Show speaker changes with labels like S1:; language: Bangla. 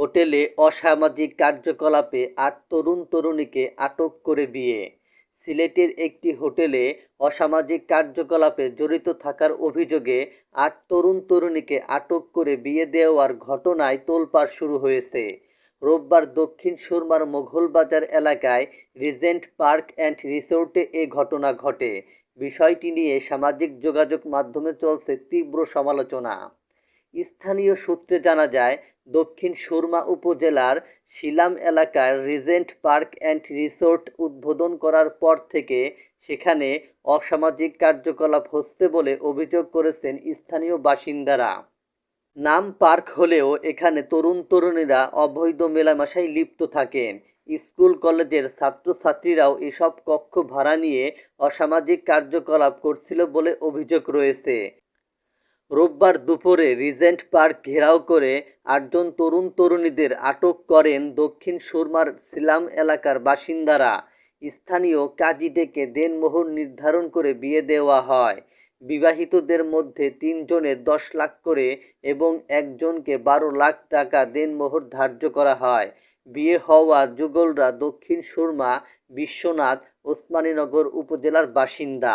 S1: হোটেলে অসামাজিক কার্যকলাপে আট তরুণ তরুণীকে আটক করে বিয়ে। সিলেটের একটি হোটেলে অসামাজিক কার্যকলাপে জড়িত থাকার অভিযোগে আট তরুণ তরুণীকে আটক করে বিয়ে দেওয়ার ঘটনায় তোলপাড় শুরু হয়েছে। রোববার দক্ষিণ সুরমার মোঘলবাজার এলাকায় রিজেন্ট পার্ক অ্যান্ড রিসোর্টে এ ঘটনা ঘটে। বিষয়টি নিয়ে সামাজিক যোগাযোগ মাধ্যমে চলছে তীব্র সমালোচনা। স্থানীয় সূত্রে জানা যায় দক্ষিণ সুরমা উপজেলার শিলাম এলাকার রিজেন্ট পার্ক অ্যান্ড রিসোর্ট উদ্বোধন করার পর থেকে সেখানে অসামাজিক কার্যকলাপ হচ্ছে বলে অভিযোগ করেছেন স্থানীয় বাসিন্দারা। নাম পার্ক হলেও এখানে তরুণ তরুণীরা অবৈধ মেলামেশায় লিপ্ত থাকেন। স্কুল, কলেজের ছাত্রছাত্রীরাও এসব কক্ষ ভাড়া নিয়ে অসামাজিক কার্যকলাপ করছিল বলে অভিযোগ রয়েছে। রোববার দুপুরে রিজেন্ট পার্ক ঘেরাও করে আটজন তরুণ তরুণীদের আটক করেন দক্ষিণ সুরমার সিলাম এলাকার বাসিন্দারা। স্থানীয় কাজী ডেকে দেনমোহর নির্ধারণ করে বিয়ে দেওয়া হয়। বিবাহিতদের মধ্যে তিনজনের দশ লাখ করে এবং একজনকে বারো লাখ টাকা দেনমোহর ধার্য করা হয়। বিয়ে হওয়া যুগলরা দক্ষিণ সুরমা, বিশ্বনাথ, ওসমানীনগর উপজেলার বাসিন্দা।